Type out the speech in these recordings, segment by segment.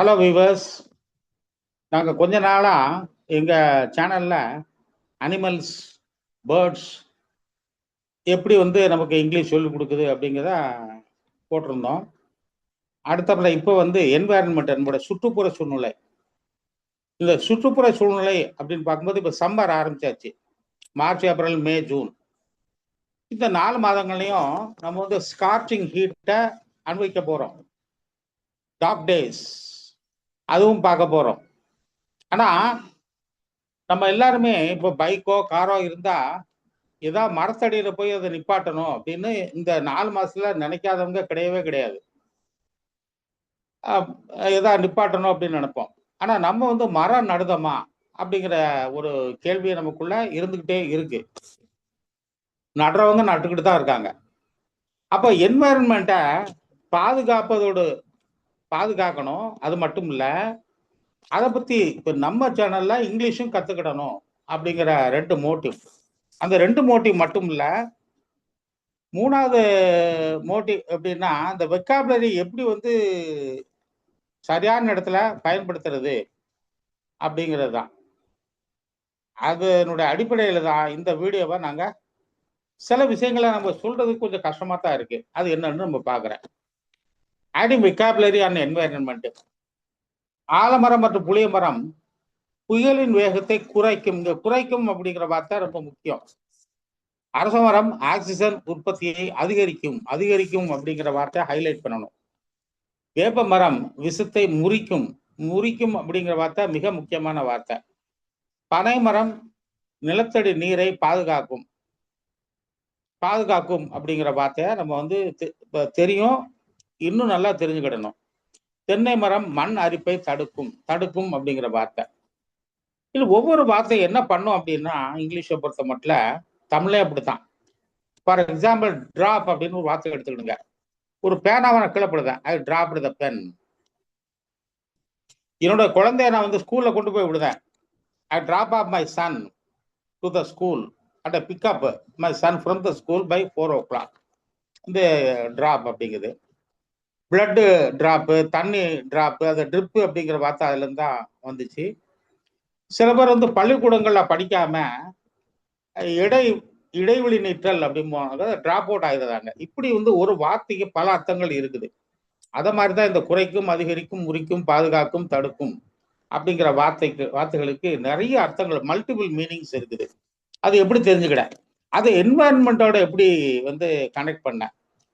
Hello viewers நாங்கள் கொஞ்ச நாளாக எங்கள் சேனலில் அனிமல்ஸ் பேர்ட்ஸ் எப்படி வந்து நமக்கு இங்கிலீஷ் சொல்லிக் கொடுக்குது அப்படிங்கிறத போட்டிருந்தோம். அடுத்தப்பட இப்போ வந்து என்வாயன்மெண்ட் நம்மளோட சுற்றுப்புற சூழ்நிலை. இந்த சுற்றுப்புற சூழ்நிலை அப்படின்னு பார்க்கும்போது இப்போ சம்மர் ஆரம்பிச்சாச்சு. March April May June. இந்த நாலு மாதங்கள்லையும் நம்ம வந்து ஸ்கார்ச்சிங் ஹீட்டை அனுபவிக்க போகிறோம் டாக் டேஸ் அதுவும் பார்க்க போகிறோம் ஆனால் நம்ம எல்லாருமே இப்போ பைக்கோ காரோ இருந்தால் ஏதா மரத்தடியில் போய் அதை நிப்பாட்டணும் அப்படின்னு இந்த நாலு மாசத்துல நினைக்காதவங்க கிடையவே கிடையாது. ஏதா நிப்பாட்டணும் அப்படின்னு நினைப்போம். ஆனா நம்ம வந்து மரம் நடுதமா அப்படிங்கிற ஒரு கேள்வி நமக்குள்ள இருந்துகிட்டே இருக்கு. நடுறவங்க நட்டுக்கிட்டு தான் இருக்காங்க. அப்போ என்வாயன்மெண்ட்டை பாதுகாப்பதோடு பாதுகாக்கணும். அது மட்டும் இல்ல அதை பத்தி இப்ப நம்ம சேனல்ல இங்கிலீஷும் கத்துக்கிடணும் அப்படிங்கிற ரெண்டு மோட்டிவ் அந்த ரெண்டு மோட்டிவ் மட்டும் இல்ல மூணாவது மோட்டிவ் எப்படின்னா அந்த வெக்காபுலரி எப்படி வந்து சரியான இடத்துல பயன்படுத்துறது அப்படிங்கிறது தான். அதனுடைய அடிப்படையில் தான் இந்த வீடியோவை நாங்கள் சில விஷயங்களை நம்ம சொல்றதுக்கு கொஞ்சம் கஷ்டமாக தான் இருக்குது அது என்னன்னு நம்ம பார்க்குறேன் ஆடிங் விகாபுலரி அண்ட் என்வாயன்மெண்ட் ஆலமரம் மற்றும் புளிய மரம் புயலின் வேகத்தை குறைக்கும். இங்க குறைக்கும் அப்படிங்கிற வார்த்தை ரொம்ப முக்கியம். அரச மரம் ஆக்சிஜன் உற்பத்தியை அதிகரிக்கும். அதிகரிக்கும் அப்படிங்கிற வார்த்தையை ஹைலைட் பண்ணணும். வேப்ப மரம் விஷத்தை முறிக்கும். முறிக்கும் அப்படிங்கிற வார்த்தை மிக முக்கியமான வார்த்தை. பனை மரம் நிலத்தடி நீரை பாதுகாக்கும். பாதுகாக்கும் அப்படிங்கிற வார்த்தையை நம்ம வந்து தெரியும். இன்னும் நல்லா தெரிஞ்சுக்கிடணும். தென்னை மரம் மண் அரிப்பை தடுக்கும் தடுக்கும் அப்படிங்கிற வார்த்தை. இது ஒவ்வொரு வார்த்தையும் என்ன பண்ணும் அப்படின்னா இங்கிலீஷை பொறுத்த மட்டும் தமிழே அப்படித்தான். ஃபார் எக்ஸாம்பிள் டிராப் அப்படின்னு ஒரு வார்த்தை எடுத்துக்கிடுங்க. ஒரு பேனாவை நான் கிளப்பிடுதேன் ஐ டிராப் த பென் என்னோட குழந்தைய நான் வந்து ஸ்கூல்ல கொண்டு போய் விடுதேன் I drop off my son to the school at a pickup my son from the school by four o'clock இந்த ட்ராப் அப்படிங்குது. பிளட்டு ட்ராப்பு தண்ணி ட்ராப்பு அது ட்ரிப்பு அப்படிங்கிற வார்த்தை அதுலேருந்து தான் வந்துச்சு. சில பேர் வந்து பள்ளிக்கூடங்களில் படிக்காம இடை இடைவெளி நீற்றல் அப்படிம்பாங்க ட்ராப் அவுட் ஆகிடுறாங்க இப்படி வந்து ஒரு வார்த்தைக்கு பல அர்த்தங்கள் இருக்குது. அதை மாதிரி தான் இந்த குறைக்கும் அதிகரிக்கும் முறிக்கும் பாதுகாக்கும் தடுக்கும் அப்படிங்கிற வார்த்தைக்கு வார்த்தைகளுக்கு நிறைய அர்த்தங்கள் மல்டிபிள் மீனிங்ஸ் இருக்குது. அது எப்படி தெரிஞ்சுக்கிட? அது என்வாயன்மெண்ட்டோட எப்படி வந்து கனெக்ட் பண்ண?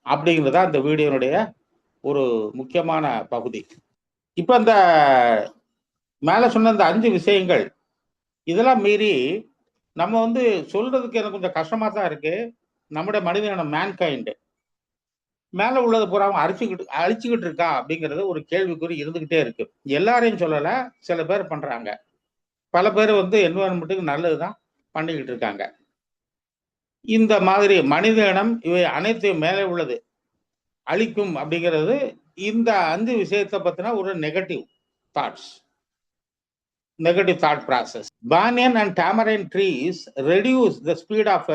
அப்படிங்கிறதா இந்த வீடியோனுடைய ஒரு முக்கியமான பகுதி. இப்போ அந்த மேலே சொன்ன இந்த அஞ்சு விஷயங்கள் இதெல்லாம் மீறி நம்ம வந்து சொல்றதுக்கு எனக்கு கொஞ்சம் கஷ்டமாக தான் இருக்கு. நம்முடைய மனிதனான மேன்கைண்டு மேலே உள்ளது பூரா அரிச்சுக்கிட்டு அழிச்சுக்கிட்டு இருக்கா அப்படிங்கிறது ஒரு கேள்விக்குறி இருந்துக்கிட்டே இருக்கு. எல்லாரையும் சொல்லலை சில பேர் பண்ணுறாங்க பல பேர் வந்து என்வரன்மெண்ட்டுக்கு நல்லது தான் பண்ணிக்கிட்டு இருக்காங்க. இந்த மாதிரி மனித இனம் இவை அனைத்தையும் மேலே உள்ளது. அழிக்கும் அப்படிங்கிறது இந்த அஞ்சு விஷயத்தை பத்தின ஒரு negative thoughts negative thought process banyan and tamarind trees reduce the speed of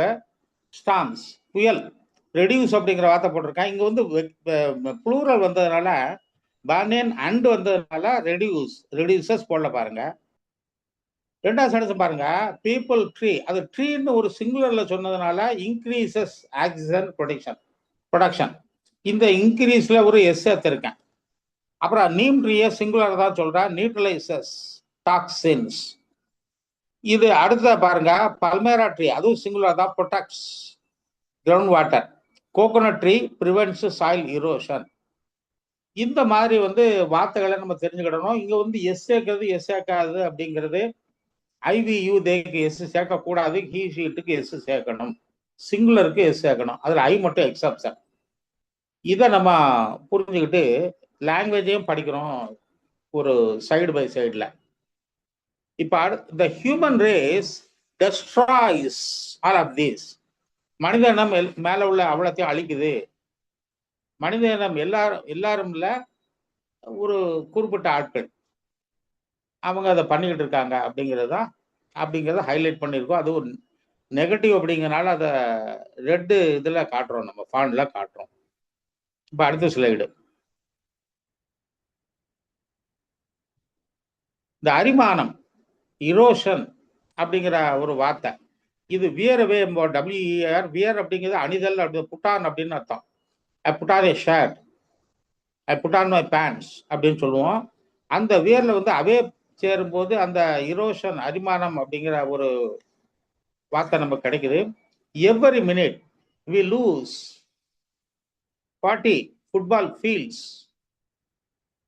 storms புயல் ரெடியூஸ் அப்படிங்கிற வார்த்தை போட்டிருக்கேன் இங்க வந்து ப்ளூரல் வந்ததுனால பானியன் அண்ட் வந்ததுனால ரெடியூஸ் ரெடியூசஸ் போடல பாருங்க. ரெண்டாவது சென்டென்ஸ் பாருங்க. பீப்புள் ட்ரீ அது ட்ரீன்னு ஒரு சிங்குலர்ல சொன்னதுனால இன்க்ரீசஸ் ஆக்சிஜன் ப்ரொடக்ஷன் ப்ரொடக்ஷன் இந்த இன்க்ரீஸ்ல ஒரு எஸ் சேர்த்திருக்கேன். அப்புறம் நீம் ட்ரீயை சிங்குலர் தான் சொல்றேன். நியூட்ரலைசஸ் டாக்ஸின்ஸ் இது அடுத்த பாருங்க. பல்மேரா ட்ரீ அதுவும் சிங்குலர் தான் products ground water coconut tree prevents soil erosion இந்த மாதிரி வந்து வார்த்தைகளை நம்ம தெரிஞ்சுக்கிடணும். இங்க வந்து எஸ் சேர்க்கறது எஸ் சேர்க்காது அப்படிங்கிறது ஐவியூ தேக்கு எஸ் சேர்க்கக்கூடாது. ஹீ ஷீட்டுக்கு எஸ் சேர்க்கணும். சிங்குலருக்கு எஸ் சேர்க்கணும். அதில் ஐ மட்டும் எக்ஸப்ஷன் இதை நம்ம புரிஞ்சுக்கிட்டு லாங்குவேஜையும் படிக்கிறோம் ஒரு சைடு பை சைடில் இப்போ the human race destroys all of these மனித இனம் மேலே உள்ள அவ்வளோத்தையும் அழிக்குது. மனித இனம் எல்லாரும் எல்லாரும் இல்லை ஒரு குறிப்பிட்ட ஆட்கள். அவங்க அதை பண்ணிக்கிட்டு இருக்காங்க அப்படிங்கிறது தான் அப்படிங்கிறத ஹைலைட் பண்ணியிருக்கோம். அது ஒரு நெகட்டிவ் அப்படிங்கிறனால அதை ரெட்டு இதில் காட்டுறோம் நம்ம ஃபாண்டில் காட்டுறோம். இப்போ அடுத்த ஸ்லைடு இந்த அரிமானம் இரோஷன் அப்படிங்கிற ஒரு வார்த்தை. இது வியரவே டபிள்யூஆர் வியர் அப்படிங்கிறது அணிதல் அப்படி புட்டான் அப்படின்னு அர்த்தம். I put on a shirt I put on my pants அப்படின்னு சொல்லுவோம். அந்த வியரில் வந்து அவே சேரும்போது அந்த இரோஷன் அரிமானம் அப்படிங்கிற ஒரு வார்த்தை நமக்கு கிடைக்குது. Every minute we lose forty football fields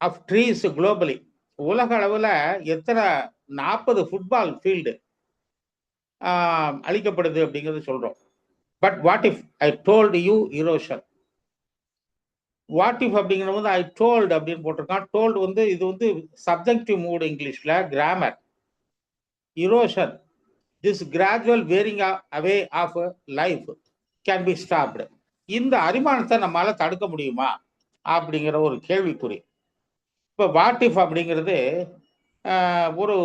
of trees globally உலக அளவில் எத்தனை நாற்பது ஃபுட்பால் ஃபீல்டு அழிக்கப்படுது அப்படிங்கிறது சொல்கிறோம் but what if I told you erosion what if அப்படிங்கிற வந்து ஐ டோல்டு அப்படின்னு போட்டிருக்கான். டோல்டு வந்து இது வந்து சப்ஜெக்டிவ் மூடு இங்கிலீஷில் grammar erosion this gradual wearing away of life can be stopped இந்த அரிமானத்தை நம்மளால தடுக்க முடியுமா? அப்படிங்கிற ஒரு கேள்விக்குறி. இப்போ வாட்டிஃப் அப்படிங்கிறது ஒரு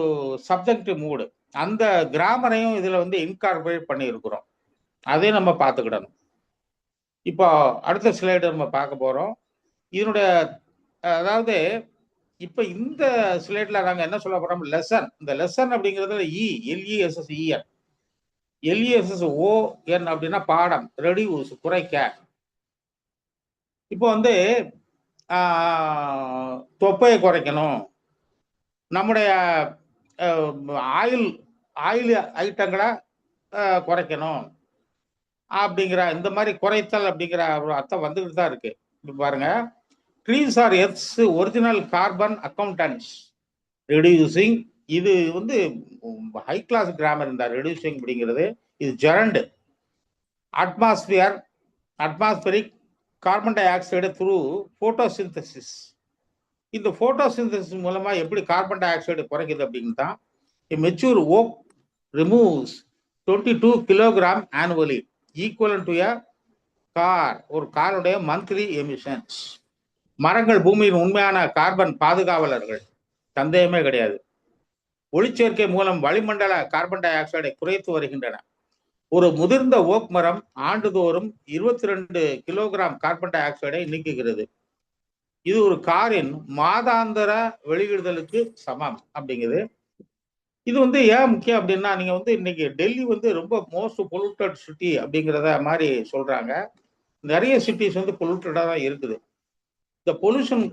சப்ஜெக்டிவ் மூடு அந்த கிராமரையும் இதில் வந்து இன்கார்பரேட் பண்ணியிருக்கிறோம். அதையும் நம்ம பார்த்துக்கிடணும். இப்போ அடுத்த ஸ்லைடு நம்ம பார்க்க போகிறோம் இதனுடைய அதாவது இப்போ இந்த ஸ்லைடில் நாங்கள் என்ன சொல்ல போகிறோம் லெசன் இந்த லெசன் அப்படிங்கிறது இ எல்இஎஸ்எஸ் இஎன் எல்இஎஸ்எஸ் ஓ என் அப்படின்னா பாடம். ரெடியூஸ் குறைக்க. இப்போ வந்து தொப்பையை குறைக்கணும். நம்முடைய ஆயில் ஆயில் ஐட்டங்களை குறைக்கணும். அப்படிங்கிற இந்த மாதிரி குறைத்தல் அப்படிங்கிற ஒரு அர்த்தம் வந்துக்கிட்டு தான் இருக்கு. இப்போ பாருங்க. Trees are earth's original carbon accountants reducing இது வந்து ஹை கிளாஸ் கிராமர் இந்த ரெடியூசிங் அப்படிங்கிறது இது gerund atmosphere atmospheric carbon dioxide through photosynthesis இந்த போட்டோசிந்தசிஸ் மூலமாக எப்படி கார்பன் டை ஆக்சைடு குறைக்குது அப்படின்னு தான் mature oak removes twenty two kilogram annually equivalent to a car ஒரு காருடைய மந்த்லி எமிஷன்ஸ் மரங்கள் பூமியின் உண்மையான கார்பன் பாதுகாவலர்கள். சந்தேகமே கிடையாது. ஒளிச்சேர்க்கை மூலம் வளிமண்டல கார்பன் டை ஆக்சைடை குறைத்து வருகின்றன. ஒரு முதிர்ந்த ஓக் மரம் ஆண்டுதோறும் இருபத்தி ரெண்டு கிலோகிராம் கார்பன் டை ஆக்சைடை நீக்குகிறது. இது ஒரு காரின் மாதாந்திர வெளியிடுதலுக்கு சமம் அப்படிங்குது. இது வந்து ஏன் முக்கியம் அப்படின்னா நீங்க வந்து இன்னைக்கு டெல்லி வந்து ரொம்ப மோஸ்ட் பொல்யூட்டட் சிட்டி அப்படிங்கிறத மாதிரி சொல்றாங்க. நிறைய சிட்டிஸ் வந்து பொல்யூட்டடாக தான் இருக்குது. இந்த பொல்யூஷன்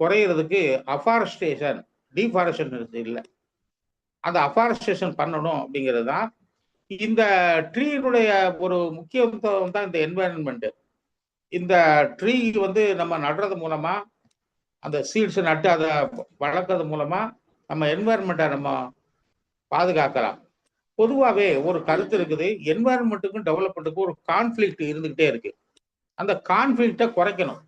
குறையிறதுக்கு அஃபாரஸ்டேஷன் டீஃபாரஸ்டேஷன் இல்லை. அந்த அஃபாரஸ்டேஷன் பண்ணணும் அப்படிங்கிறது தான். இந்த ட்ரீனுடைய ஒரு முக்கியத்துவம் தான் இந்த என்வாயன்மெண்ட் இந்த ட்ரீ வந்து நம்ம நடுறது மூலமா அந்த சீட்ஸ் நட்டு அதை வளர்க்கறது மூலமா நம்ம என்வாயன்மெண்ட்டை நம்ம பாதுகாக்கலாம். பொதுவாகவே ஒரு கருத்து இருக்குது என்வாயன்மெண்ட்டுக்கும் டெவலப்மெண்ட்டுக்கும் ஒரு கான்ஃப்ளிக்ட் இருந்துகிட்டே இருக்கு. அந்த கான்ஃப்ளிக்டை குறைக்கணும்.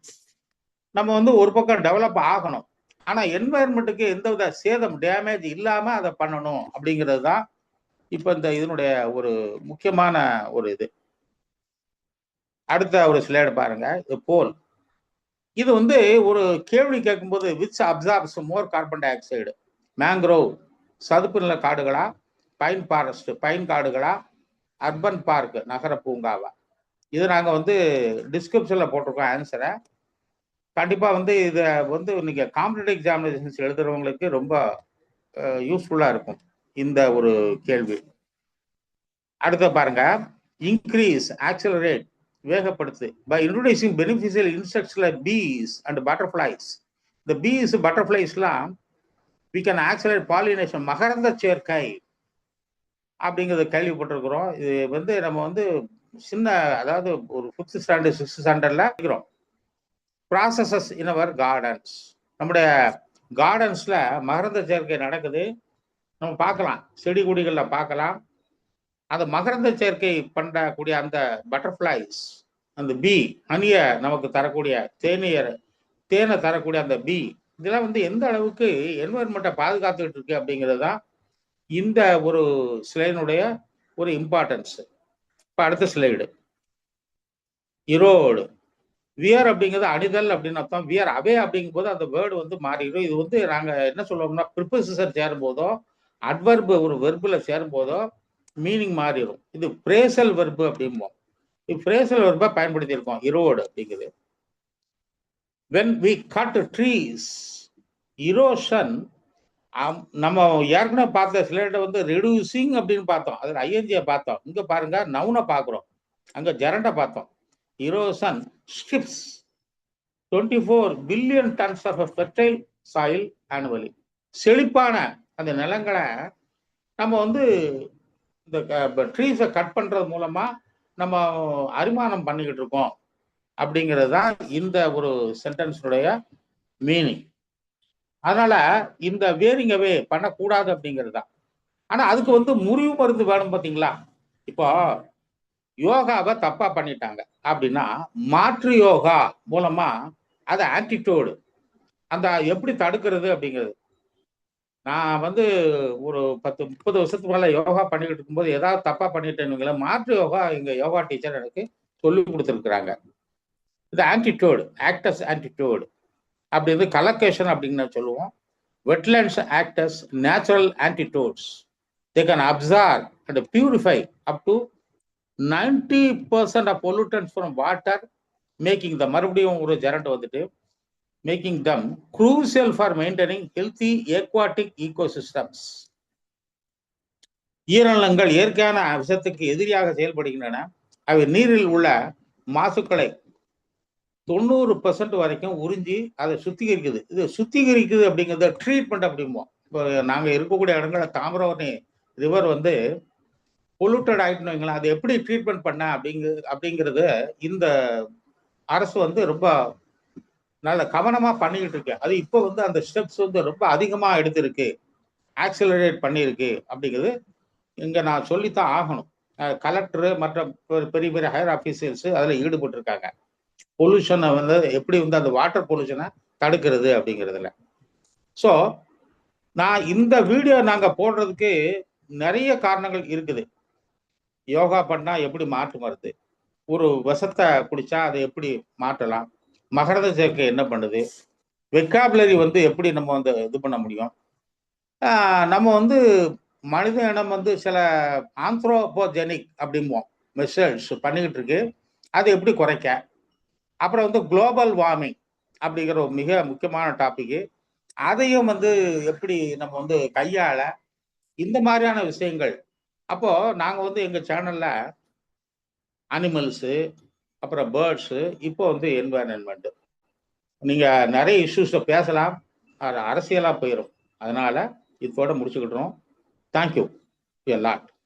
நம்ம வந்து ஒரு பக்கம் டெவலப் ஆகணும். ஆனா என்வாயன்மெண்ட்டுக்கு எந்தவித சேதம் டேமேஜ் இல்லாம அதை பண்ணணும் அப்படிங்கிறது தான் இப்ப இந்த இதனுடைய ஒரு முக்கியமான ஒரு இது. அடுத்த ஒரு ஸ்லைடு பாருங்க. இது போல் இது வந்து ஒரு கேள்வி கேட்கும்போது which absorbs more carbon dioxide mangrove சதுப்பு நில காடுகளா? பைன் ஃபாரஸ்ட் பைன் காடுகளா? அர்பன் பார்க் நகர பூங்காவா? இது நாங்கள் வந்து டிஸ்கிரிப்ஷனில் போட்டிருக்கோம் ஆன்சரை கண்டிப்பாக வந்து இதை வந்து நீங்கள் காம்படிட்டிவ் எக்ஸாமினேஷன்ஸ் எழுதுறவங்களுக்கு ரொம்ப யூஸ்ஃபுல்லாக இருக்கும். இந்த ஒரு கேள்வி. அடுத்த பாருங்க. இன்க்ரீஸ் ஆக்சலரேட் வேகப்படுத்து. பை இன்ட்ரோடியூசிங் பெனிஃபிஷியல் இன்செக்ட்ஸ்ல பீஸ் அண்ட் பட்டர்ஃப்ளைஸ் இந்த பீஸ் பட்டர்ஃப்ளைஸ்லாம் வி கேன் ஆக்சலரேட் பாலினேஷன் மகரந்த சேர்க்கை. அப்படிங்கிறத கேள்விப்பட்டிருக்கிறோம். இது வந்து நம்ம வந்து சின்ன அதாவது ஒரு ஃபிஃப்த் ஸ்டாண்டர்ட் சிக்ஸ்த் ஸ்டாண்டர்டில் இருக்கிறோம். ப்ராசஸஸ் இன் அவர் கார்டன்ஸ் நம்முடைய கார்டன்ஸில் மகரந்த சேர்க்கை நடக்குது. நம்ம பார்க்கலாம். செடி கொடிகளில் பார்க்கலாம். அந்த மகரந்த சேர்க்கை பண்ணக்கூடிய அந்த பட்டர்ஃப்ளைஸ் அந்த பி அணியை நமக்கு தரக்கூடிய தேனியர் தேனை தரக்கூடிய அந்த பி இதெல்லாம் வந்து எந்த அளவுக்கு என்வரன்மெண்ட்டை பாதுகாத்துக்கிட்டு இருக்கு அப்படிங்கிறது தான் இந்த ஒரு சிலையினுடைய ஒரு இம்பார்ட்டன்ஸ் இப்போ அடுத்த ஸ்லைடு ஈரோடு வியர் அப்படிங்கிறது அணிதல் அப்படின்னு அர்த்தம். வியர் அவே அப்படிங்கும் போது அந்த வேர்டு வந்து மாறிடும். இது வந்து நாங்கள் என்ன சொல்லுவோம்னா ப்ரிப்பசிசர் சேரும் போதோ அட்வர்பு ஒரு வெர்பில் சேரும் போதோ மீனிங் மாறிடும். இது பிரேசல் வெர்பு அப்படிம்போம். இது பிரேசல் வெர்பை பயன்படுத்தியிருக்கோம். இரோடு அப்படிங்கிறது when we cut trees erosion நம்ம ஏற்கனவே பார்த்த ஸ்லேட்டை வந்து ரெடியூசிங் அப்படின்னு பார்த்தோம். அதில் ஐஎன்ஜியை பார்த்தோம். இங்கே பாருங்க நவுனை பார்க்குறோம். அங்கே ஜெரண்டை பார்த்தோம். Erosion ships twenty four billion tons of soil soil annually செழிப்பான அந்த நிலங்களை நம்ம வந்து இந்த ட்ரீஸை கட் பண்ணுறது மூலமாக நம்ம அரிமானம் பண்ணிக்கிட்டு இருக்கோம் அப்படிங்கிறது தான் இந்த ஒரு சென்டென்ஸுடைய மீனிங் அதனால இந்த வேரிங்கவே பண்ணக்கூடாது அப்படிங்கிறது தான் ஆனா அதுக்கு வந்து முறிவு மருந்து வேணும் பார்த்தீங்களா இப்போ யோகாவை தப்பா பண்ணிட்டாங்க. அப்படின்னா மாற்று யோகா மூலமா அது ஆட்டிடியூடு அந்த எப்படி தடுக்கிறது அப்படிங்கிறது. நான் வந்து ஒரு பத்து முப்பது வருஷத்துக்கு மேலே யோகா பண்ணிக்கிட்டு இருக்கும்போது ஏதாவது தப்பா பண்ணிட்டேன்னு மாற்று யோகா எங்க யோகா டீச்சர் எனக்கு சொல்லி கொடுத்துருக்குறாங்க. இது ஆன்டிடியூடு ஆக்டர்ஸ் ஆன்டிடியூடு அப்படி வந்து கலக்கேஷன் அப்படின்னு சொல்லுவோம். Wetlands act as natural antidotes they can absorb and purify up to ninety percent of pollutants from water making the மறுபடியும் ஒரு ஜெரண்ட் வந்துட்டு making them crucial for maintaining healthy aquatic ecosystems ஈரநிலங்கள் இயற்கையான விஷத்துக்கு எதிரியாக செயல்படுகின்றன. அவை நீரில் உள்ள மாசுக்களை தொண்ணூறு பர்சன்ட் வரைக்கும் உறிஞ்சி அதை சுத்திகரிக்குது. இது சுத்திகரிக்குது அப்படிங்கிறத ட்ரீட்மெண்ட் அப்படிம்போம். இப்போ நாங்கள் இருக்கக்கூடிய இடங்களில் தாமிரவர்ணி ரிவர் வந்து பொல்யூட்டட் ஆகிட்டுன்னு வைங்களேன். அதை எப்படி ட்ரீட்மெண்ட் பண்ண அப்படிங்க அப்படிங்கிறது இந்த அரசு வந்து ரொம்ப நல்ல கவனமாக பண்ணிக்கிட்டு இருக்கு. அது இப்போ வந்து அந்த ஸ்டெப்ஸ் வந்து ரொம்ப அதிகமாக எடுத்திருக்கு. ஆக்சிலரேட் பண்ணியிருக்கு அப்படிங்கிறது இங்கே நான் சொல்லித்தான் ஆகணும். கலெக்டரு மற்ற பெரிய பெரிய ஹையர் ஆஃபீஸர்ஸ் அதில் ஈடுபட்டிருக்காங்க. பொல்யூஷனை வந்து எப்படி வந்து அந்த வாட்டர் பொல்யூஷனை தடுக்கிறது அப்படிங்கிறதுல. ஸோ நான் இந்த வீடியோ நாங்கள் போடுறதுக்கு நிறைய காரணங்கள் இருக்குது. யோகா பண்ணா எப்படி மாற்று வருது ஒரு விஷத்தை குடிச்சா அதை எப்படி மாற்றலாம்? மகரத சேர்க்கை என்ன பண்ணுது? வெக்காபுலரி வந்து எப்படி நம்ம வந்து இது பண்ண முடியும்? நம்ம வந்து மனித இனம் வந்து சில ஆந்த்ரோபோஜெனிக் அப்படிம்போம். மெசேஜ் பண்ணிக்கிட்டு இருக்கு. அதை எப்படி குறைக்க? அப்புறம் வந்து குளோபல் வார்மிங் அப்படிங்கிற ஒரு மிக முக்கியமான டாப்பிக்கு அதையும் வந்து எப்படி நம்ம வந்து கையாள? இந்த மாதிரியான விஷயங்கள் அப்போ நாங்கள் வந்து எங்கள் சேனலில் அனிமல்ஸு அப்புறம் பேர்ட்ஸு இப்போ வந்து என்வாயன்மெண்ட் நீங்கள் நிறைய இஷ்யூஸை பேசலாம். அது அரசியலாக போயிடும் அதனால் இதோட முடிச்சுக்கிட்டுறோம். Thank you lot